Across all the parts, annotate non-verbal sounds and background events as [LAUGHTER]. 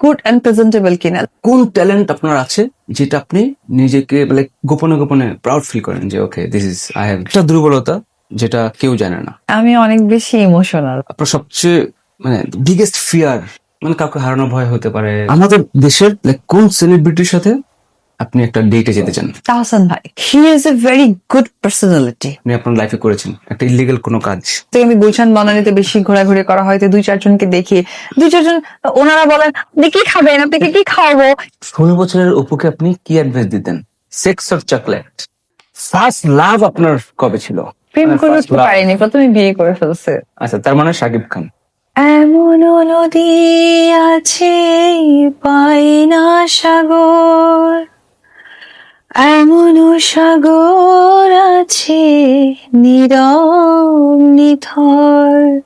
Good and presentable কিনা কোন talent আপনার আছে যেটা আপনি নিজেকে মানে গোপনে গোপনে প্রাউড ফিল করেন যে okay this is I have একটা দুর্বলতা যেটা কেউ জানে না। আমি অনেক বেশি ইমোশনাল আপনার সবচেয়ে মানে বিগেস্ট ফিয়ার মানে কাউকে হারানোর ভয় হতে পারে। আমাদের দেশের লাইক কোন সেলিব্রিটির সাথে আপনি একটা ডেটে যেতে চান। তাহসান ভাই he is a very good personality আপনি আপনার লাইফে করেছেন একটা ইলিগেল কোনো কাজ। তো আমি গুলশান বনানীতে বেশি ঘোরাঘুরি করা হয়তো দুই চারজনকে দেখি। দুই চারজন ওনারা বলেন আপনি কি খাবেন? আপনাকে কি খাওয়াবো ষোলো বছরের অপুকে আপনি কি অ্যাডভাইস দিতেন? Sex or chocolate first love আপনার কবে ছিল? প্রেম মানে করে উঠতে। পারিনি প্রথমে বিয়ে করে ফেলছে। আচ্ছা তার মানে সাকিব খান। এমন নদী আছে পাই না সাগর। এমন সাগর আছে নীরব নিথর।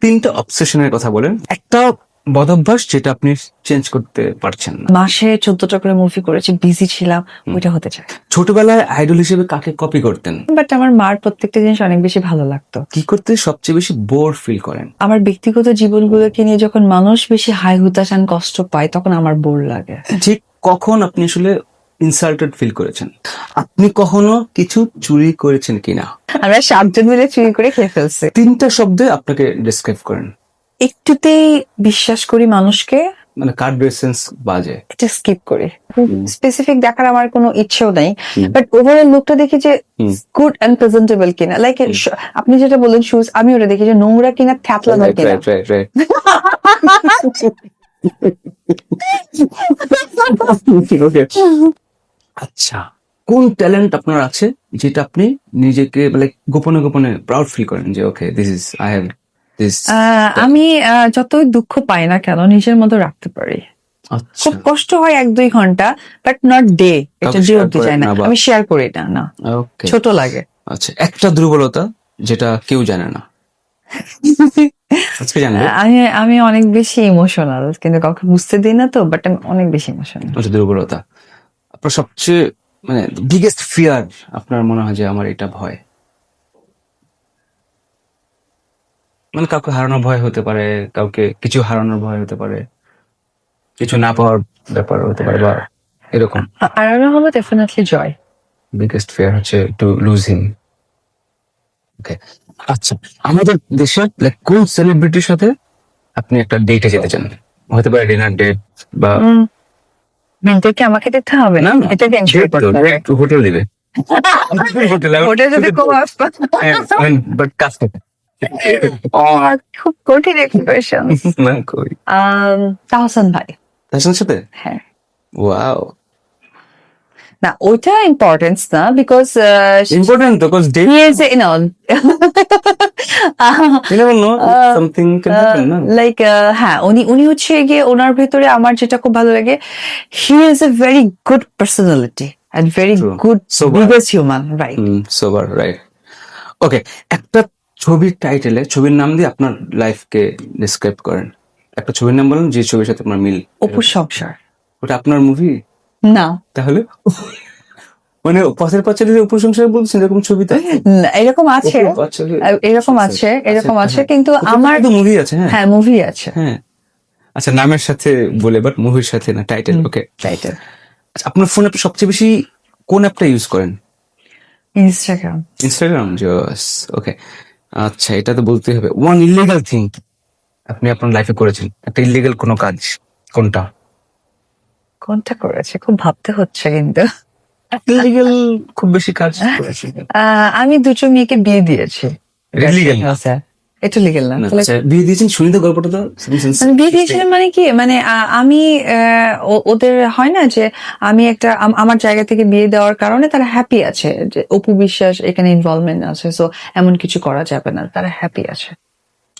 তিনটা অবসেশনের কথা বলেন। একটা বদভ্যাস যেটা আপনি চেঞ্জ করতে পারছেন না। মাসে চোদ্দটা করে মুভি করেছি বিজি ছিলাম ওইটা হতে চায়। ছোটবেলায় আইডল হিসেবে কাকে কপি করতেন? বাট আমার মার প্রত্যেকটা জিনিস অনেক বেশি ভালো লাগতো। কি করতে সবচেয়ে বেশি বোর ফিল করেন? আমার ব্যক্তিগত জীবনগুলোকে নিয়ে যখন মানুষ বেশি হাই হুতাশান কষ্ট পায় তখন আমার বোর লাগে। ঠিক কখন আপনি আসলে ইনসাল্টেড ফিল করেছেন? আপনি কখনো কিছু চুরি করেছেন কিনা? আমরা সাতজন মিলে চুরি করে খেয়ে ফেলছি। তিনটা শব্দে আপনাকে ডিসক্রাইব করেন। একটুতেই বিশ্বাস করি মানুষকে। মানে কার্ড এসেন্স বাজে। এটা স্কিপ করি। স্পেসিফিক দেখার আমার কোনো ইচ্ছেও নাই। বাট ওভারঅল লুকটা দেখি যে। গুড অ্যান্ড প্রেজেন্টেবল কিনা। লাইক আপনি যেটা বলেন শুজ আমি ওটা দেখি যে নোংরা কিনা থ্যাতলানো কিনা. আচ্ছা কোন ট্যালেন্ট আপনার আছে যেটা আপনি নিজেকে লাইক গোপনে গোপনে প্রাউড ফিল করেন যে okay this is I have this আমি যতই দুঃখ পাই না কেন নিজের মতো রাখতে পারি। আচ্ছা। খুব কষ্ট হয় এক দুই ঘণ্টা বাট নট ডে এটা যে অব্দি যায় না। আমি শেয়ার করি না না। ছোট লাগে। আচ্ছা একটা দুর্বলতা যেটা কেউ জানে না। আমি আমি অনেক বেশি ইমোশনাল কিন্তু কাউকে বুঝতে দিই না তো বাট আমি অনেক বেশি ইমোশনাল আচ্ছা দুর্বলতা। আপনার সবচেয়ে মানে বিগেস্ট ফিয়ার আপনার মনে হয় যে আমার এটা ভয়? মানে কাউকে হারানোর ভয় হতে পারে কাউকে কিছু হারানোর ভয় হতে পারে কিছু না পাওয়ার ব্যাপার হতে পারে বা এরকম। আর হলো ডেফিনেটলি জয় বিগেস্ট ফিয়ার হচ্ছে টু লুজ হিম ওকে আচ্ছা আমাদের দেশের like, কোন সেলিব্রিটির সাথে আপনি একটা ডেটে যেতে চান? হতে পারে ডিনার ডেট বা মেন্টালকে আমাকে দিতে হবে? না এটা হোটেল দিবে। [LAUGHS] হোটেল যদি বাট কাজ করতে খুব কঠিন এক্সপ্রেশন [LAUGHS] না কই? তাহসান ভাই। তার সাথে? হ্যাঁ। ওয়াও না ওইটা ইম্পর্টেন্স না বিকজ ইম্পর্টেন্ট তো cause that he is you know you never know Uh, something can happen না লাইক হ্যাঁ উনি উনি হচ্ছে গিয়ে ওনার ভেতরে আমার যেটা খুব ভালো লাগে he is a very good personality and very. Good. Biggest human right sober right okay একটা ছবির টাইটেলে ছবির নাম দিয়ে আপনার লাইফকে ডিসক্রাইব করেন। একটা ছবির নাম বলেন যে ছবির সাথে আপনার মিল। অপুর সংসার। ওটা আপনার মুভি না। তাহলে? মানে পথের পাঁচালী উপসংসার বলছেন এরকম ছবিতে না, এরকম আছে। এরকম আছে এরকম আচ্ছা, আছে হ্যাঁ। কিন্তু আমার কিন্তু মুভি আছে হ্যাঁ। হ্যাঁ মুভি আছে। হ্যাঁ। আচ্ছা নামের সাথে বলে বাট মুভির সাথে না টাইটেল ওকে টাইটেল আচ্ছা আপনার ফোনে আপনি সবচেয়ে বেশি কোন অ্যাপটা ইউজ করেন? ইনস্টাগ্রাম ইনস্টাগ্রাম জস ওকে আচ্ছা এটা তো বলতেই হবে। ওয়ান ইলিগাল থিং আপনি আপনার লাইফে করেছেন। একটা ইলিগাল কোনো কাজ কোনটা? কোনটা করেছে? খুব ভাবতে হচ্ছে কিন্তু। ইলিগাল খুব বেশি কাজ করেছি। আমি দুটো মেয়েকে বিয়ে দিয়েছি। ইলিগাল না? এটা লিগেল না। আচ্ছা, বিয়ে দিয়েছেন শুনি তো গল্পটা তো। মানে বিয়ে দিয়েছিলাম মানে কি? মানে আমি আহ, ওদের হয় না যে আমি একটা আমার জায়গা থেকে বিয়ে দেওয়ার কারণে তারা হ্যাপি আছে যে অপু বিশ্বাস এখানে ইনভলভমেন্ট আছে সো এমন কিছু করা যাবে না তারা হ্যাপি আছে।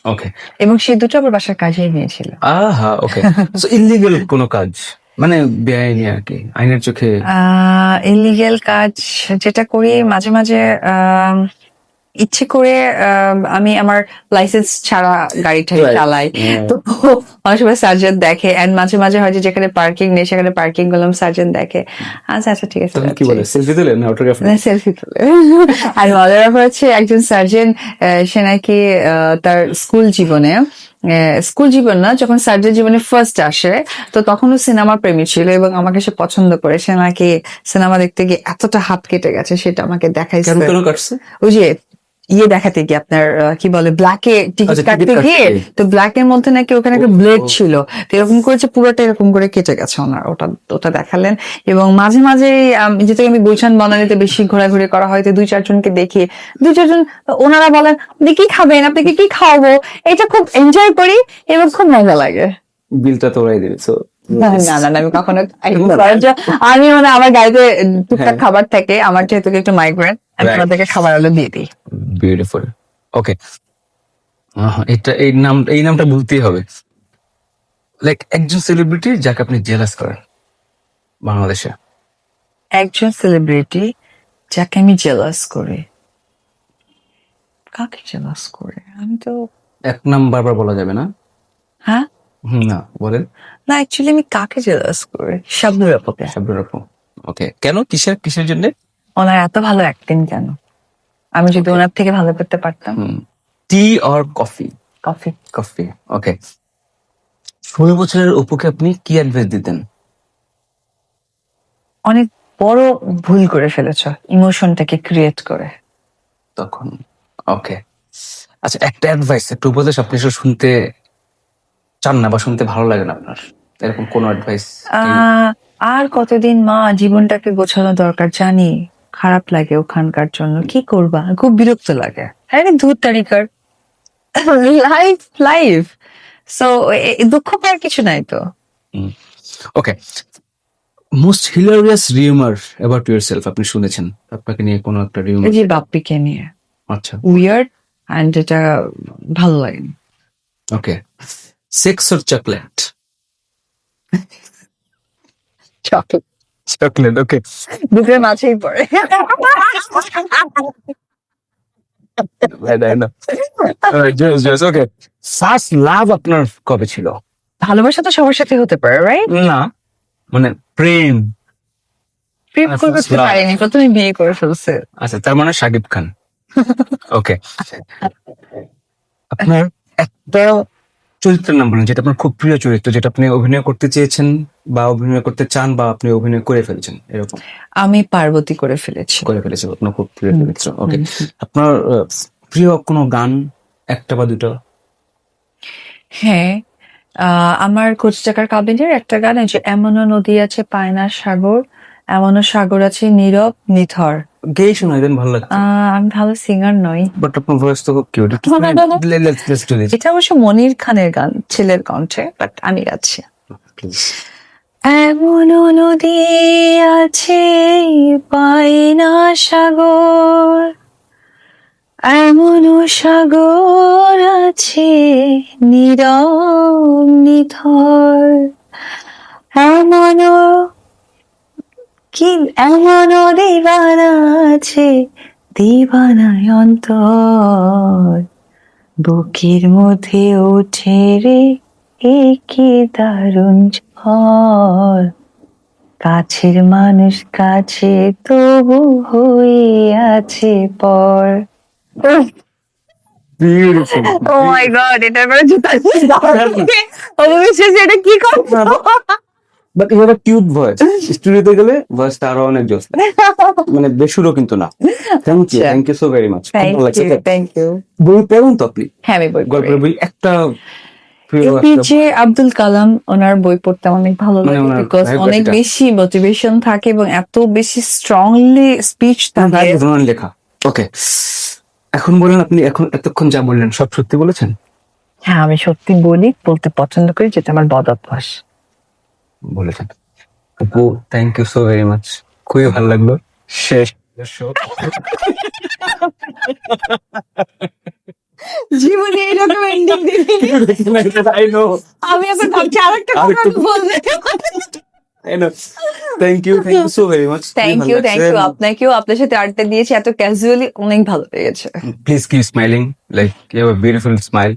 ওকে এবং সে দুটো আবার বাসার কাজেই নিয়েছিল আহা ওকে সো ইলিগাল কোনো কাজ? মানে বেআইনি আর কি আইনের চোখে? ইলিগেল কাজ যেটা করি মাঝে মাঝে আম, ইচ্ছে করে আমি আমার লাইসেন্স ছাড়া গাড়ি টাড়ি চালাই। তো অনেক সময় সার্জন দেখে এন্ড মাঝে মাঝে হয় যে যেখানে পার্কিং নেই সেখানে পার্কিং করলাম সার্জন দেখে। আচ্ছা আচ্ছা ঠিক আছে কি বলে? সেলফি দিলেন না অটোগ্রাফ সেলফি তুলে। আর মজার ব্যাপার হচ্ছে একজন সার্জন সে নাকি আহ, তার স্কুল জীবনে স্কুল জীবন না যখন সার্জন জীবনে ফার্স্ট আসে তো তখনও সিনেমা প্রেমী ছিল এবং আমাকে সে পছন্দ করে। সে নাকি সিনেমা দেখতে গিয়ে এতটা হাত কেটে গেছে সেটা আমাকে দেখাইছে। ওই যে ইয়ে দেখাতে গিয়ে আপনার কি বলে ব্ল্যাকে টিকিট আচ্ছা, কাটতে গিয়ে তো ব্ল্যাক এর মধ্যে নাকি ওখানে একটা ব্লেড ছিল। তো এরকম করেছে পুরোটা এরকম করে কেটে গেছে ওনার ওটা ওটা দেখালেন। এবং মাঝে মাঝে যেহেতু আমি গুলশান বনানীতে বেশি ঘোরাঘুরি করা হয় তো দুই চারজনকে দেখি। দুই চারজন ওনারা বলেন আপনি কি খাবেন? আপনাকে কি খাওয়াবো? এটা খুব এনজয় করি এবং খুব মজা লাগে। বিলটা তো ওরাই দেবে সো না না আমি কখনো। [LAUGHS] আমি মানে আমার গাড়িতে টুকটাক হ্যাঁ। খাবার থাকে আমার যেহেতু একটু মাইগ্রেন আমি. খাবার হলে দিয়ে দিই। বিউটিফুল ওকে এটা এই নাম এই নামটা বলতেই হবে। লাইক একজন সেলিব্রিটি যাকে আপনি জেলাস করেন বাংলাদেশে। একজন সেলিব্রিটি যাকে আমি জেলাস করি। কাকে জেলাস করে? আমি তো এক নাম বারবার বলা যাবে না। হ্যাঁ? না বলেন। না অ্যাকচুয়ালি আমি কাকে জেলাস করি? শাবনুর আপুকে। শাবনুর আপু। ওকে কেন? কিসের কিসের জন্য? ওনার এত ভালো অ্যাক্টিং কেন? আমি যদি ওনার থেকে ভালো করতে পারতাম। Tea or coffee coffee coffee okay ষোলো বছরের অপুকে আপনি কি অ্যাডভাইস দিতেন? অনেক বড় ভুল করে ফেলেছ ইমোশনটাকে ক্রিয়েট করে। তখন ওকে আচ্ছা একটা অ্যাডভাইস একটা উপদেশ আপনি শুনতে চান না বা শুনতে ভালো লাগে না আপনার? এরকম কোন অ্যাডভাইস আর কতদিন মা জীবনটাকে গোছানো দরকার জানি। খারাপ লাগে ওখানকার জন্য। কি করবা? খুব বিরক্ত লাগে। আরে দূর তারিকার। লাইফ লাইফ সো দুঃখ পাওয়ার কিছু নাই তো? Okay most hilarious rumour about your yourself শুনেছেন? আপনাকে নিয়ে কোনো একটা রিউমার যে বাপ্পিকে নিয়ে। আচ্ছা। উইয়ার্ড অ্যান্ড এটা ভালো লাগেনি okay sex or chocolate chocolate chocolate okay দুপুরে মাছেই পড়ে। ফার্স্ট লাভ আপনার কবে ছিল? ভালোবাসা তো সবার সাথে হতে পারে রাইট না মানে প্রেম। করতে. প্রথমে বিয়ে করে ফেলছে। আচ্ছা তার মানে শাকিব খান। [LAUGHS] ওকে আপনার একটা চরিত্রের নাম বলেন যেটা আপনার খুব প্রিয় চরিত্র যেটা আপনি অভিনয় করতে চেয়েছেন বা অভিনয় করতে চান বা আপনি অভিনয় করে ফেলেছেন এরকম? আমি পার্বতী করে ফেলেছি। করে ফেলেছি আপনার খুব প্রিয় চরিত্র ওকে আপনার প্রিয় কোনো গান একটা বা দুটো? হ্যাঁ আহ, আমার কোচ টাকার কাবিনের একটা গান আছে এমনও নদী আছে পায়না সাগর এমনও সাগর আছে নীরব নিথর। গেয়ে শোনাই দেন ভালো আমি ভালো সিঙ্গার নই। বাট আপনার ভয়েস তো খুব কিউট [LAUGHS] এটা অবশ্য মনির খানের গান ছেলের কণ্ঠে বাট আমি গাচ্ছি। এমনও নদী আছে পায়না সাগর। এমনও সাগর আছে নীরব নিথর। এমনও কি এমনও দিবানা আছে দিবানায় অন্তর। বুকের মধ্যে ওঠে রে এ কি দারুণ ঝড়। কাছের মানুষ কাছে তবু হয়ে আছে পর। ও মাই গড এটার পরে জুতা অবশ্যই এটা কি করব? But you have cute voice স্টুডিওতে গেলে ভয়েসটা আরও অনেক জোস মানে বেসুরও কিন্তু না। Thank you. Thank you so very much thank you বই পড়ুন তো আপনি? হ্যাঁ আমি বই গল্পের বই একটা এপিজে আব্দুল কালাম ওনার বই পড়তে অনেক ভালো মানে লাগে বিকজ অনেক বেশি মোটিভেশন থাকে এবং এত বেশি স্ট্রংলি স্পিচ থাকে। লেখা। ওকে এখন বলেন আপনি এখন এতক্ষণ যা বললেন সব সত্যি বলেছেন? হ্যাঁ আমি সত্যি বলি বলতে পছন্দ করি যেটা আমার বদ অভ্যাস। বলেছেন। আপু thank you so very much খুবই ভালো লাগল। শেষ। জীবনে এরকম এন্ডিং দিবি আমি এখন ভাবছি আরেকটা কথা বলবে thank you thank you so very much thank you thank you আপনাকেও আপনার সাথে আড্ডা দিয়েছি। এত ক্যাজুয়ালি অনেক ভালো লেগেছে। Please keep smiling like you have beautiful smile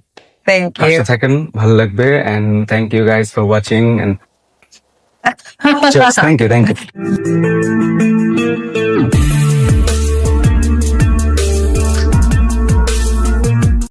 thank you থাকেন ভালো লাগবে। And thank you guys for watching and thank you thank you